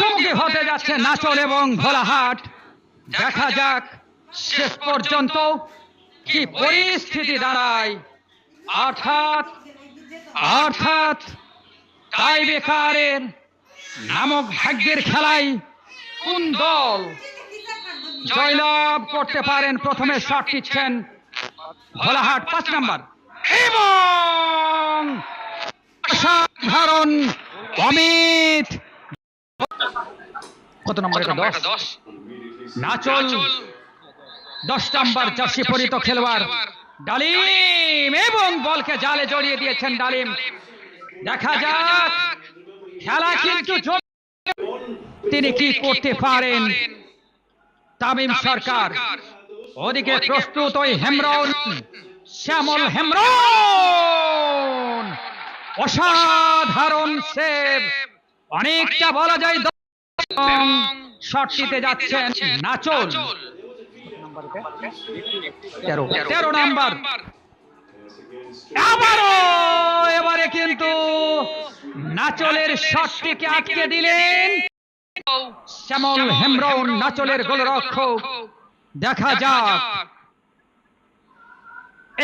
মুখোমুখি হতে যাচ্ছে নাচল এবং ভোলাহাট। দেখা যাক শেষ পর্যন্ত কি পরিস্থিতি দাঁড়ায়। অর্থাৎ অর্থাৎ তাই বেকারের নামক ভাগ্যের খেলায় কোন দল জয়লাভ করতে পারেন? প্রথমে শট দিচ্ছেন ভোলাহাট, পাঁচ নাম্বার। এবং অসাধারণ অমিত কত নম্বর এটা দশ? নাচল দশ নাম্বার জার্সি পরিত খেলোয়াড় ডালিম। এবং বলকে জালে জড়িয়ে দিয়েছেন ডালিম। দেখা যাক। খেলা কিন্তু তিনি কি করতে পারেন? তামিম সরকার। ওদিকে প্রস্তুত ওই হেমরন। শ্যামল হেমরন। অসাধারণ সেভ। অনেকটা বলা যায় শট দিতে যাচ্ছেন নাচল। তেরো। তেরো নাম্বার। আবারও এবারে কিন্তু নাচলের শটটিকে আটকে দিলেন। শ্যামল হেমরন নাচলের গোলরক্ষক। দেখা যাক।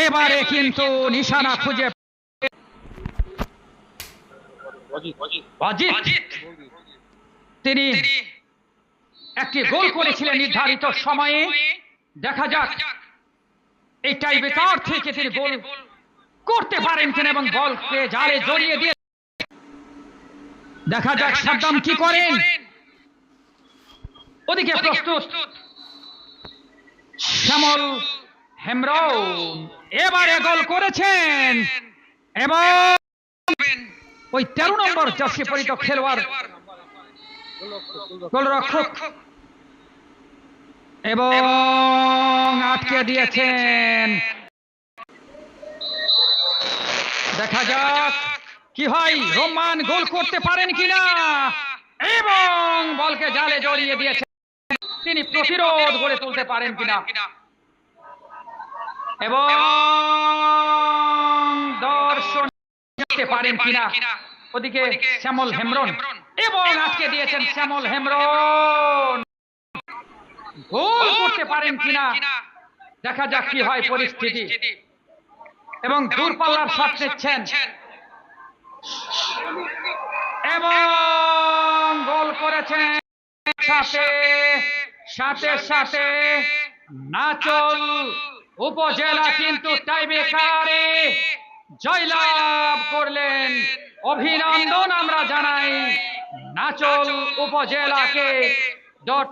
এবারে কিন্তু নিশানা খুঁজে অজিত। তিনি একটি গোল করেছিলেন নির্ধারিত সময়ে। দেখা যাক। এই টাই বেকার থেকে তিনি গোল করতে পারেন কিনা এবং বলকে জালে জড়িয়ে দিয়ে দেখা যাক সাদ্দাম কি করেন। ওদিকে প্রস্তুত। শ্যামল হেমরন এবারে গোল করেছেন। এবং ওই তেরো নম্বর জার্সি পরিত খেলোয়াড় গোলরক্ষক এবং আটকে দিয়েছেন। দেখা যাক কি হয়। রোমান গোল করতে পারেন কিনা? এবং বলকে জালে জড়িয়ে দিয়েছেন তিনি প্রতিরোধ গড়ে তুলতে পারেন কিনা? এবং দর্শন পারেন কিনা? ওদিকে শ্যামল হেমরন এবং আটকে দিয়েছেন শ্যামল হেমরন গোল করতে পারেন কিনা দেখা যাক কি হয় পরিস্থিতি। এবং দূরপাল্লার শট নিচ্ছেন এবং গোল করেছেন সাথে সাথে সাথে নাচল উপজেলা কিন্তু টাইবেকারে জয়লাভ করলেন। অভিনন্দন আমরা জানাই। নাচল উপজেলাকে ডট